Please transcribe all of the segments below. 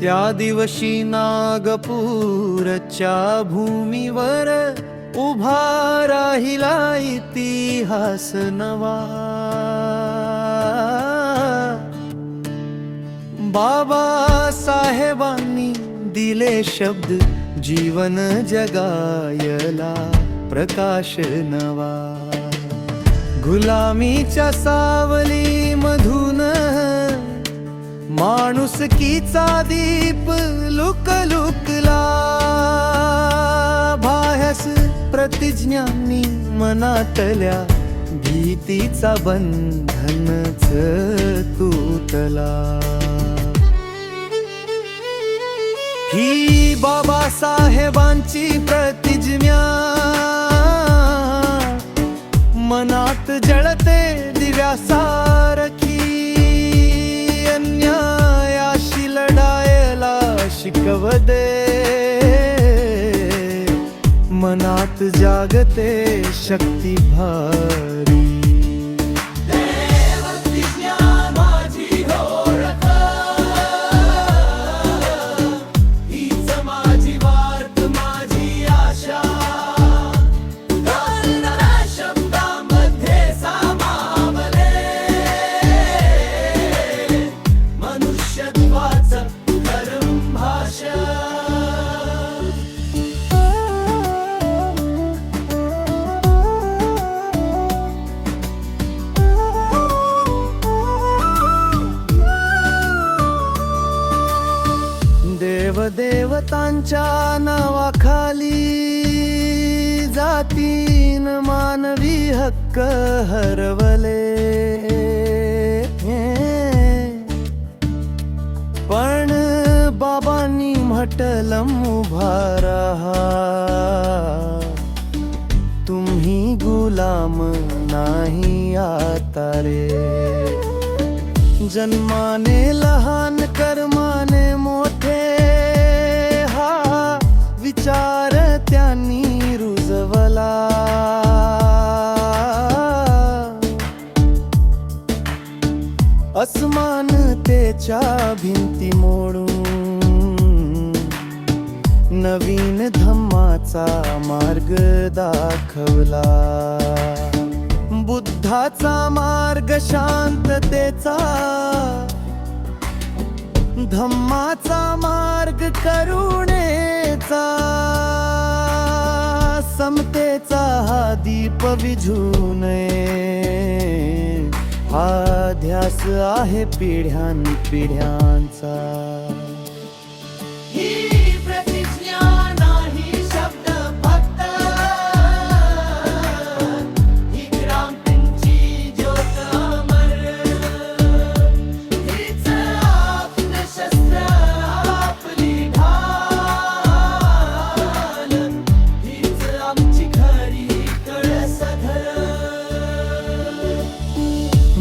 त्या दिवशी नागपूरच्या भूमीवर उभा राहिला इतिहास नवा. बाबा साहेबांनी दिले शब्द जीवन जगायला प्रकाश नवा. गुलामीच्या सावली माणुसकीचा दीप लुक लुकला. भायस प्रतिज्ञांनी मनातल्या भीतीचा बंधनच तुटला. ही बाबासाहेबांची प्रतिज्ञा. मनात जळते दिव्यासा शिकवदे मनात जागते शक्ती भारी देवदेवतांच्या नावाखाली जातीन मानवी हक्क हरवले. पण बाबांनी म्हटलं उभा रहा तुम्ही गुलाम नाही आता रे. जन्माने लहान कर्माने मोठ विचार त्यांनी रुजवला. असमानतेच्या भिंती मोडून नवीन धम्माचा मार्ग दाखवला. बुद्धाचा मार्ग शांततेचा धम्माचा मार्ग करुणेचा समतेचा हा दीप विझू नये हा ध्यास आहे पिढ्यान पिढ्यांचा.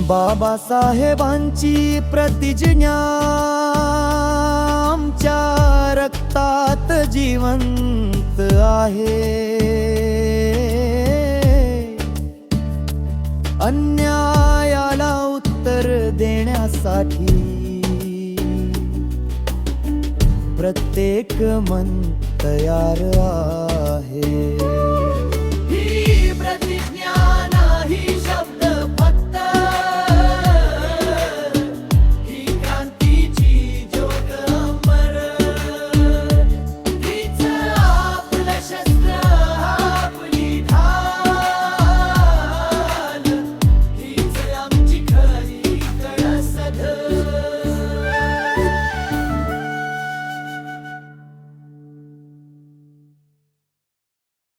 बाबासाहेबांची प्रतिज्ञा आमच्या रक्तात जिवंत आहे. अन्यायाला उत्तर देण्यासाठी प्रत्येक मन तयार आहे.